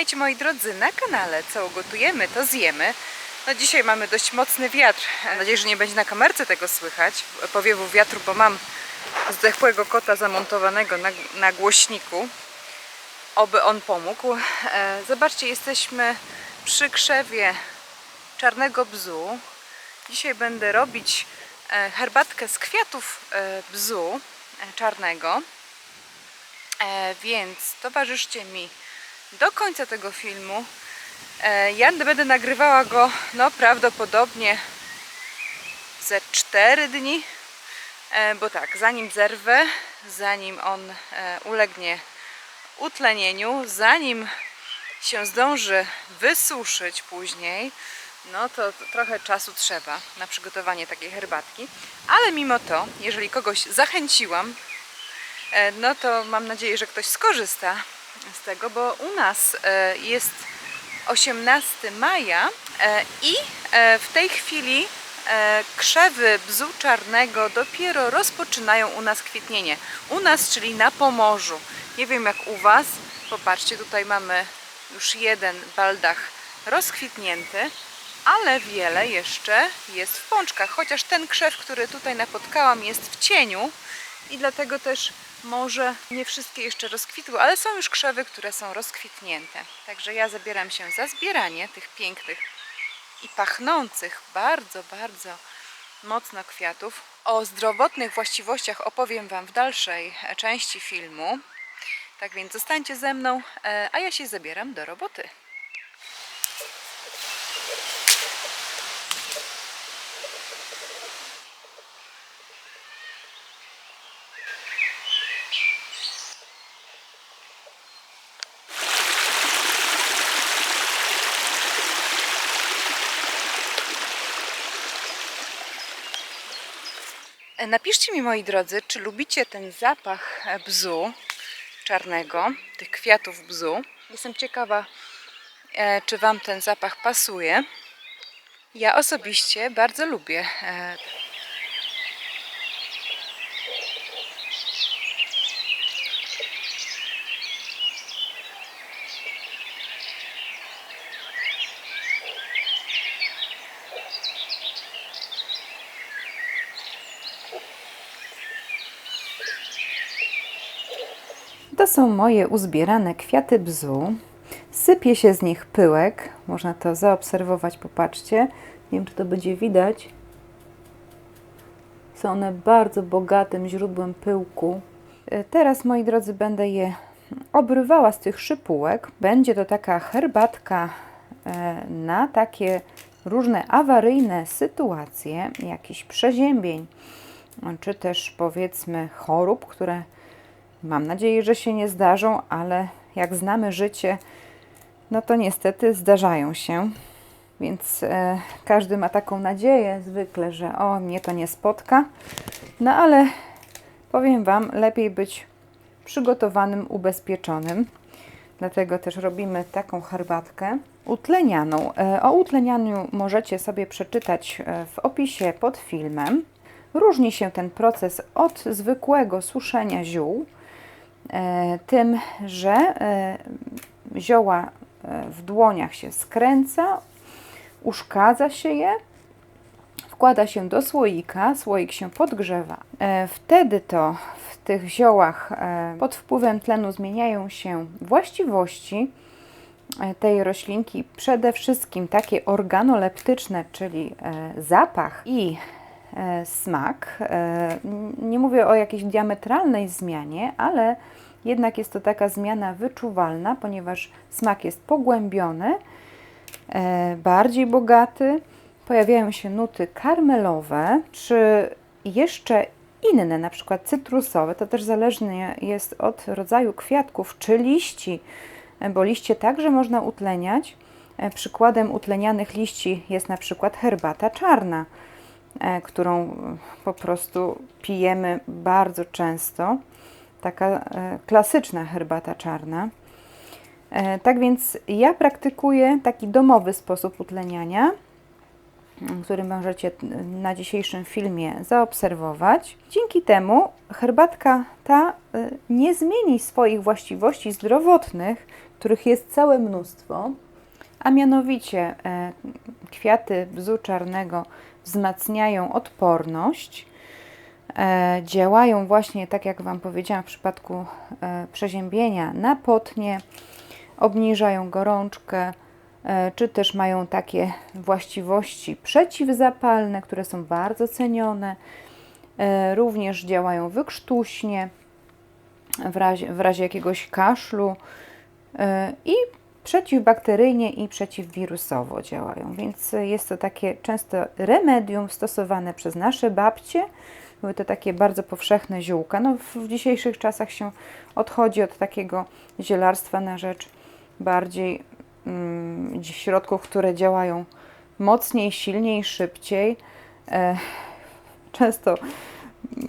Witajcie moi drodzy na kanale Co ugotujemy, to zjemy. No dzisiaj mamy dość mocny wiatr. Mam nadzieję, że nie będzie na kamerce tego słychać. Powiewu wiatru, bo mam zdechłego kota zamontowanego na, na głośniku. Oby on pomógł. E, zobaczcie, jesteśmy przy krzewie czarnego bzu. Dzisiaj będę robić e, herbatkę z kwiatów e, bzu czarnego. Więc towarzyszcie mi do końca tego filmu. E, ja będę nagrywała go no prawdopodobnie ze 4 dni, e, bo tak, zanim zerwę, zanim on e, ulegnie utlenieniu, zanim się zdąży wysuszyć później, no to, trochę czasu trzeba na przygotowanie takiej herbatki. Ale mimo to, jeżeli kogoś zachęciłam, no to mam nadzieję, że ktoś skorzysta z tego, bo u nas e, jest 18 maja e, i e, w tej chwili krzewy bzu czarnego dopiero rozpoczynają u nas kwitnienie. U nas, czyli na Pomorzu. Nie wiem jak u Was. Popatrzcie, tutaj mamy już jeden baldach rozkwitnięty, ale wiele jeszcze jest w pączkach. Chociaż ten krzew, który tutaj napotkałam, jest w cieniu i dlatego też może nie wszystkie jeszcze rozkwitły, ale są już krzewy, które są rozkwitnięte. Także ja zabieram się za zbieranie tych pięknych i pachnących bardzo, bardzo mocno kwiatów. O zdrowotnych właściwościach opowiem Wam w dalszej części filmu. Tak więc zostańcie ze mną, e, a ja się zabieram do roboty. Napiszcie mi, moi drodzy, czy lubicie ten zapach e, bzu czarnego, tych kwiatów bzu. Jestem ciekawa, e, czy Wam ten zapach pasuje. Ja osobiście bardzo lubię. Są moje uzbierane kwiaty bzu. Sypie się z nich pyłek. Można to zaobserwować, popatrzcie. Nie wiem, czy to będzie widać. Są one bardzo bogatym źródłem pyłku. E, Teraz, moi drodzy, będę je obrywała z tych szypułek. Będzie to taka herbatka e, na takie różne awaryjne sytuacje, jakichś przeziębień, czy też powiedzmy chorób, które Mam nadzieję, że się nie zdarzą, ale jak znamy życie, no to niestety zdarzają się. Więc e, każdy ma taką nadzieję zwykle, że o, mnie to nie spotka. No ale powiem Wam, lepiej być przygotowanym, ubezpieczonym. Dlatego też robimy taką herbatkę utlenianą. E, o utlenianiu możecie sobie przeczytać e, w opisie pod filmem. Różni się ten proces od zwykłego suszenia ziół tym, że e, zioła e, w dłoniach się skręca, uszkadza się je, wkłada się do słoika, słoik się podgrzewa. E, Wtedy to w tych ziołach e, pod wpływem tlenu zmieniają się właściwości e, tej roślinki, przede wszystkim takie organoleptyczne, czyli e, zapach i e, smak. E, Nie mówię o jakiejś diametralnej zmianie, ale jednak jest to taka zmiana wyczuwalna, ponieważ smak jest pogłębiony, e, bardziej bogaty. Pojawiają się nuty karmelowe, czy jeszcze inne, na przykład cytrusowe. To też zależne jest od rodzaju kwiatków czy liści, e, bo liście także można utleniać. E, Przykładem utlenianych liści jest na przykład herbata czarna, e, którą e, po prostu pijemy bardzo często. Taka e, klasyczna herbata czarna. E, Tak więc ja praktykuję taki domowy sposób utleniania, który możecie na dzisiejszym filmie zaobserwować. Dzięki temu herbatka ta nie zmieni swoich właściwości zdrowotnych, których jest całe mnóstwo, a mianowicie e, kwiaty bzu czarnego wzmacniają odporność, e, działają właśnie tak jak Wam powiedziałam w przypadku e, przeziębienia na potnie, obniżają gorączkę, e, czy też mają takie właściwości przeciwzapalne, które są bardzo cenione. Również działają wykrztuśnie w razie, w razie jakiegoś kaszlu i przeciwbakteryjnie i przeciwwirusowo działają, więc jest to takie często remedium stosowane przez nasze babcie. Były to takie bardzo powszechne ziółka. No, w dzisiejszych czasach się odchodzi od takiego zielarstwa na rzecz bardziej mm, środków, które działają mocniej, silniej, szybciej. E, często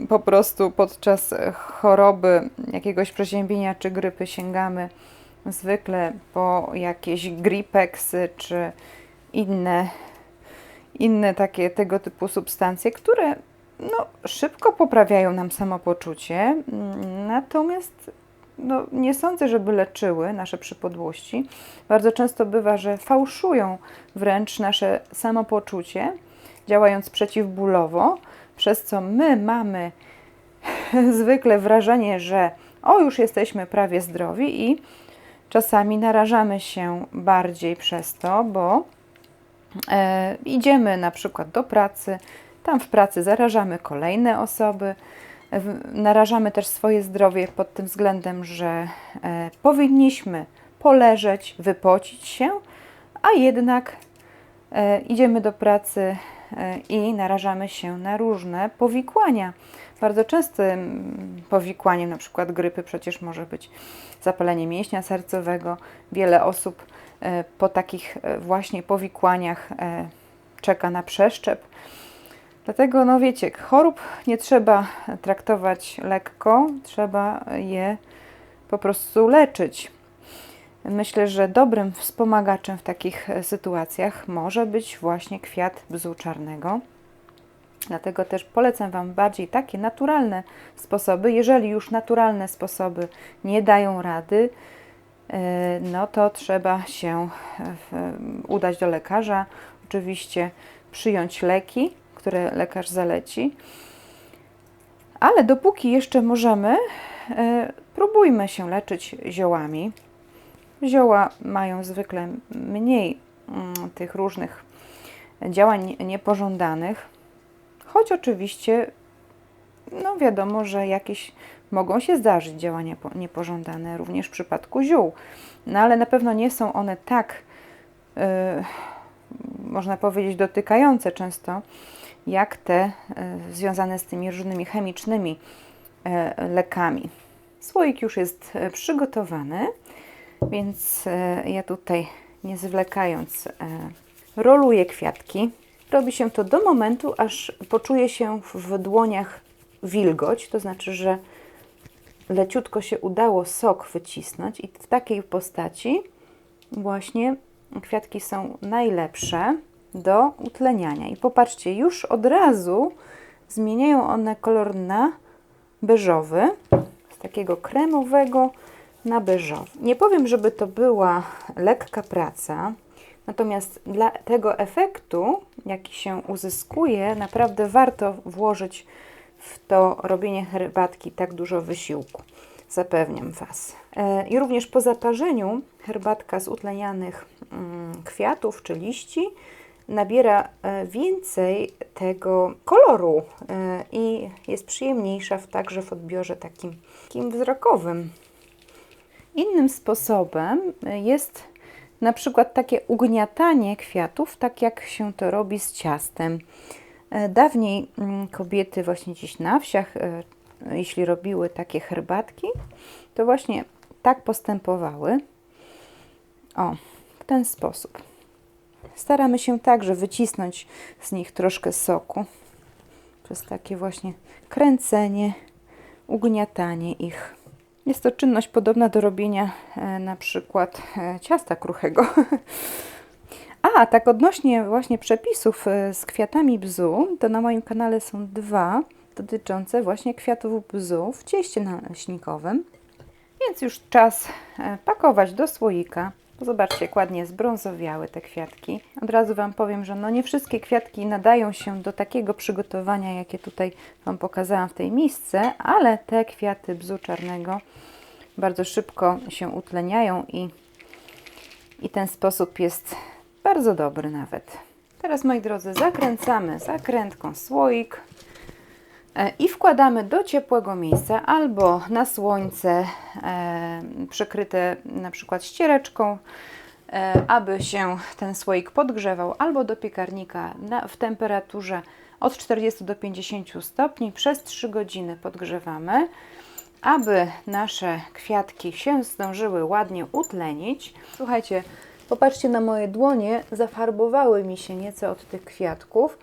po prostu podczas choroby, jakiegoś przeziębienia czy grypy sięgamy zwykle po jakieś gripexy czy inne, inne takie tego typu substancje, które no, szybko poprawiają nam samopoczucie, natomiast no, nie sądzę, żeby leczyły nasze przypadłości. Bardzo często bywa, że fałszują wręcz nasze samopoczucie, działając przeciwbólowo, przez co my mamy zwykle wrażenie, że o, już jesteśmy prawie zdrowi i czasami narażamy się bardziej przez to, bo e, idziemy na przykład do pracy, tam w pracy zarażamy kolejne osoby, narażamy też swoje zdrowie pod tym względem, że e, powinniśmy poleżeć, wypocić się, a jednak e, idziemy do pracy e, i narażamy się na różne powikłania. Bardzo częstym powikłaniem, na przykład grypy, przecież może być zapalenie mięśnia sercowego. Wiele osób e, po takich e, właśnie powikłaniach e, czeka na przeszczep. Dlatego, no wiecie, chorób nie trzeba traktować lekko, trzeba je po prostu leczyć. Myślę, że dobrym wspomagaczem w takich sytuacjach może być właśnie kwiat bzu czarnego. Dlatego też polecam Wam bardziej takie naturalne sposoby. Jeżeli już naturalne sposoby nie dają rady, e, no to trzeba się e, udać do lekarza. Oczywiście przyjąć leki, które lekarz zaleci. Ale dopóki jeszcze możemy, e, próbujmy się leczyć ziołami. Zioła mają zwykle mniej mm, tych różnych działań niepożądanych, choć oczywiście, no wiadomo, że jakieś mogą się zdarzyć działania po- niepożądane również w przypadku ziół, no ale na pewno nie są one tak, e, można powiedzieć, dotykające często, jak te e, związane z tymi różnymi chemicznymi e, lekami. Słoik już jest e, przygotowany, więc e, ja tutaj nie zwlekając e, roluję kwiatki. Robi się to do momentu, aż poczuje się w dłoniach wilgoć, to znaczy, że leciutko się udało sok wycisnąć i w takiej postaci właśnie kwiatki są najlepsze do utleniania. I popatrzcie, już od razu zmieniają one kolor na beżowy, z takiego kremowego na beżowy. Nie powiem, żeby to była lekka praca, natomiast dla tego efektu, jaki się uzyskuje, naprawdę warto włożyć w to robienie herbatki tak dużo wysiłku. Zapewniam Was. E, I również po zaparzeniu herbatka z utlenianych mm, kwiatów czy liści nabiera e, więcej tego koloru e, i jest przyjemniejsza także w odbiorze takim, takim wzrokowym. Innym sposobem jest na przykład takie ugniatanie kwiatów, tak jak się to robi z ciastem. E, Dawniej mm, kobiety właśnie gdzieś na wsiach, e, jeśli robiły takie herbatki, to właśnie tak postępowały. O, w ten sposób. Staramy się także wycisnąć z nich troszkę soku przez takie właśnie kręcenie, ugniatanie ich. Jest to czynność podobna do robienia e, na przykład e, ciasta kruchego. A, tak odnośnie właśnie przepisów e, z kwiatami bzu, to na moim kanale są dwa dotyczące właśnie kwiatów bzu w cieście naleśnikowym. Więc już czas pakować do słoika. Zobaczcie, jak ładnie zbrązowiały te kwiatki. Od razu Wam powiem, że no nie wszystkie kwiatki nadają się do takiego przygotowania, jakie tutaj Wam pokazałam w tej misce, ale te kwiaty bzu czarnego bardzo szybko się utleniają i, i ten sposób jest bardzo dobry nawet. Teraz, moi drodzy, zakręcamy zakrętką słoik i wkładamy do ciepłego miejsca albo na słońce e, przykryte na przykład ściereczką, e, aby się ten słoik podgrzewał, albo do piekarnika na, w temperaturze od 40 do 50 stopni przez 3 godziny podgrzewamy, aby nasze kwiatki się zdążyły ładnie utlenić. Słuchajcie, Popatrzcie na moje dłonie, zafarbowały mi się nieco od tych kwiatków.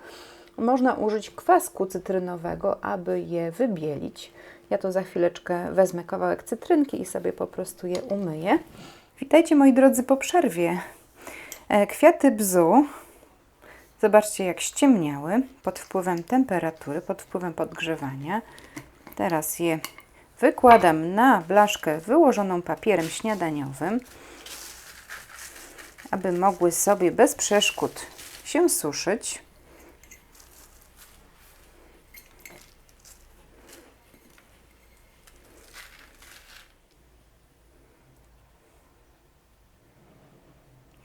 Można użyć kwasku cytrynowego, aby je wybielić. Ja to za chwileczkę wezmę kawałek cytrynki i sobie po prostu je umyję. Witajcie moi drodzy po przerwie. E, kwiaty bzu, zobaczcie jak ściemniały pod wpływem temperatury, pod wpływem podgrzewania. Teraz je wykładam na blaszkę wyłożoną papierem śniadaniowym aby mogły sobie bez przeszkód się suszyć.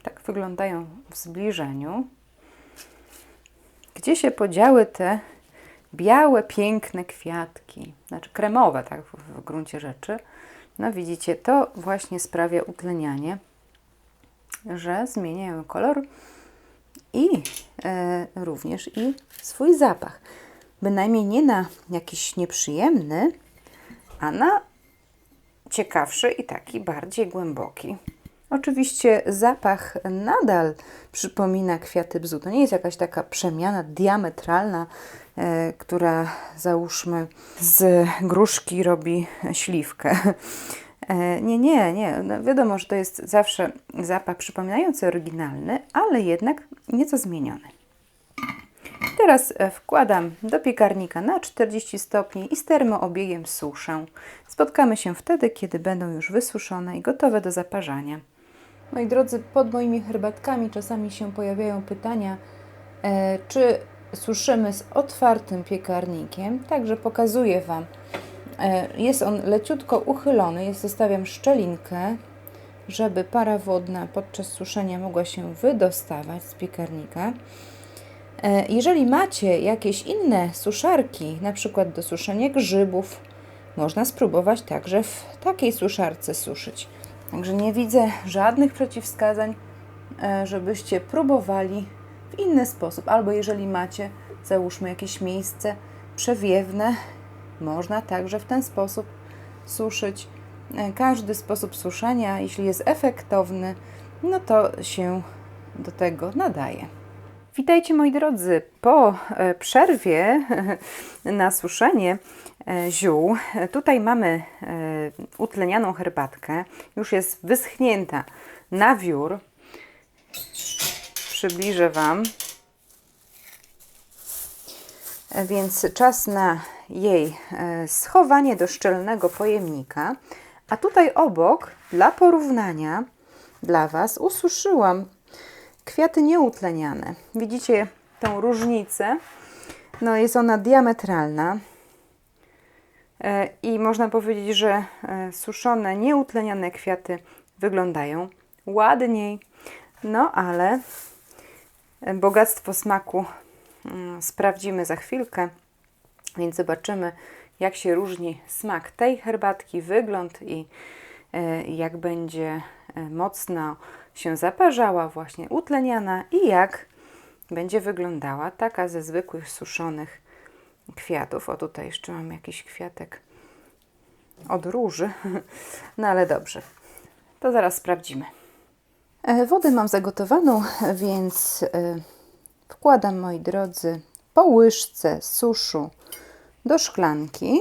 Tak wyglądają w zbliżeniu. Gdzie się podziały te białe, piękne kwiatki? Znaczy kremowe, tak w, w gruncie rzeczy. No widzicie, to właśnie sprawia utlenianie że zmieniają kolor i e, również i swój zapach. Bynajmniej nie na jakiś nieprzyjemny, a na ciekawszy i taki bardziej głęboki. Oczywiście zapach nadal przypomina kwiaty bzu. To nie jest jakaś taka przemiana diametralna, e, która załóżmy z gruszki robi śliwkę. E, nie, nie, nie. No wiadomo, że to jest zawsze zapach przypominający oryginalny, ale jednak nieco zmieniony. Teraz e, wkładam do piekarnika na 40 stopni i z termoobiegiem suszę. Spotkamy się wtedy, kiedy będą już wysuszone i gotowe do zaparzania. Moi drodzy, pod moimi herbatkami czasami się pojawiają pytania, e, czy suszymy z otwartym piekarnikiem. Także pokazuję Wam E, jest on leciutko uchylony, jest, zostawiam szczelinkę, żeby para wodna podczas suszenia mogła się wydostawać z piekarnika. E, jeżeli macie jakieś inne suszarki, na przykład do suszenia grzybów, można spróbować także w takiej suszarce suszyć. Także nie widzę żadnych przeciwwskazań, e, żebyście próbowali w inny sposób. Albo jeżeli macie, załóżmy jakieś miejsce przewiewne, można także w ten sposób suszyć. E, każdy sposób suszenia, jeśli jest efektowny, no to się do tego nadaje. Witajcie moi drodzy. Po e, przerwie na suszenie ziół, tutaj mamy utlenianą herbatkę. Już jest wyschnięta na wiór. Przybliżę Wam. Więc czas na jej e, schowanie do szczelnego pojemnika. A tutaj obok, dla porównania, dla Was ususzyłam kwiaty nieutleniane. Widzicie tą różnicę? No jest ona diametralna. E, I można powiedzieć, że e, suszone, nieutleniane kwiaty wyglądają ładniej. No ale bogactwo smaku mm, sprawdzimy za chwilkę. Więc zobaczymy, jak się różni smak tej herbatki, wygląd i e, jak będzie e, mocno się zaparzała, właśnie utleniana i jak będzie wyglądała taka ze zwykłych suszonych kwiatów. O, tutaj jeszcze mam jakiś kwiatek od róży, no ale dobrze, to zaraz sprawdzimy. E, wodę mam zagotowaną, więc wkładam, moi drodzy, po łyżce suszu do szklanki,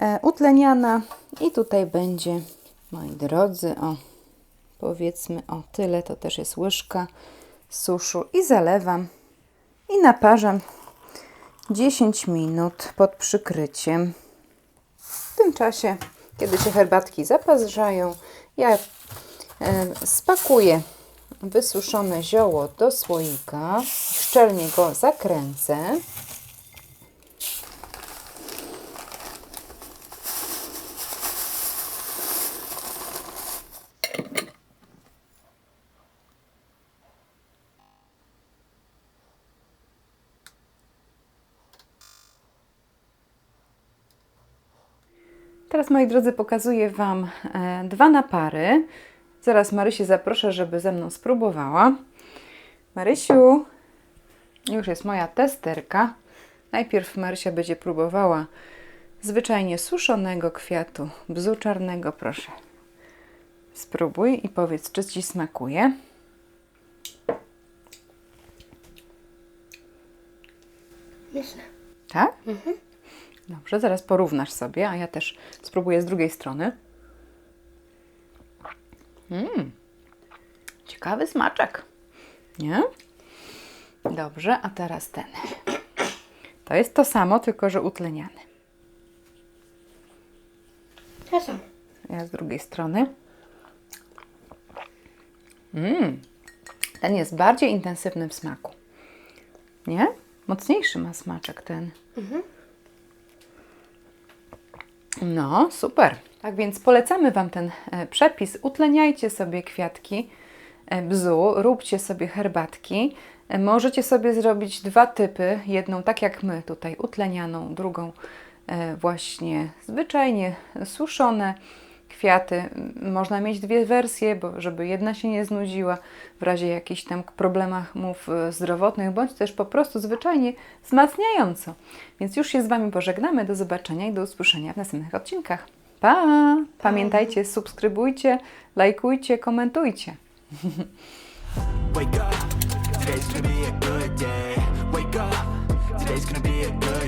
e, utleniana. I tutaj będzie, moi drodzy, o powiedzmy o tyle, to też jest łyżka suszu. I zalewam i naparzam 10 minut pod przykryciem. W tym czasie kiedy się herbatki zaparzają, ja spakuję wysuszone zioło do słoika, szczelnie go zakręcę. Teraz, moi drodzy, pokazuję Wam e, dwa napary. Zaraz Marysię zaproszę, żeby ze mną spróbowała. Marysiu, już jest moja testerka. Najpierw Marysia będzie próbowała zwyczajnie suszonego kwiatu bzu czarnego. Proszę, spróbuj i powiedz, czy Ci smakuje. Myślę. Tak? Dobrze, zaraz porównasz sobie, a ja też spróbuję z drugiej strony. Mm. Ciekawy smaczek. Nie? Dobrze, a teraz ten. To jest to samo, tylko że utleniany. To. Ja z drugiej strony. Mm. Ten jest bardziej intensywny w smaku. Nie? Mocniejszy ma smaczek ten. No, super. Tak więc polecamy Wam ten e, przepis. Utleniajcie sobie kwiatki e, bzu, róbcie sobie herbatki. E, Możecie sobie zrobić dwa typy. Jedną tak jak my tutaj utlenianą, drugą właśnie zwyczajnie suszone kwiaty. Można mieć dwie wersje, bo żeby jedna się nie znudziła w razie jakichś tam problemów e, zdrowotnych, bądź też po prostu zwyczajnie wzmacniająco. Więc już się z Wami pożegnamy. Do zobaczenia i do usłyszenia w następnych odcinkach. Pa! Pamiętajcie, subskrybujcie, lajkujcie, komentujcie. Wake up, today's gonna be a good day. Wake up, today's gonna be a good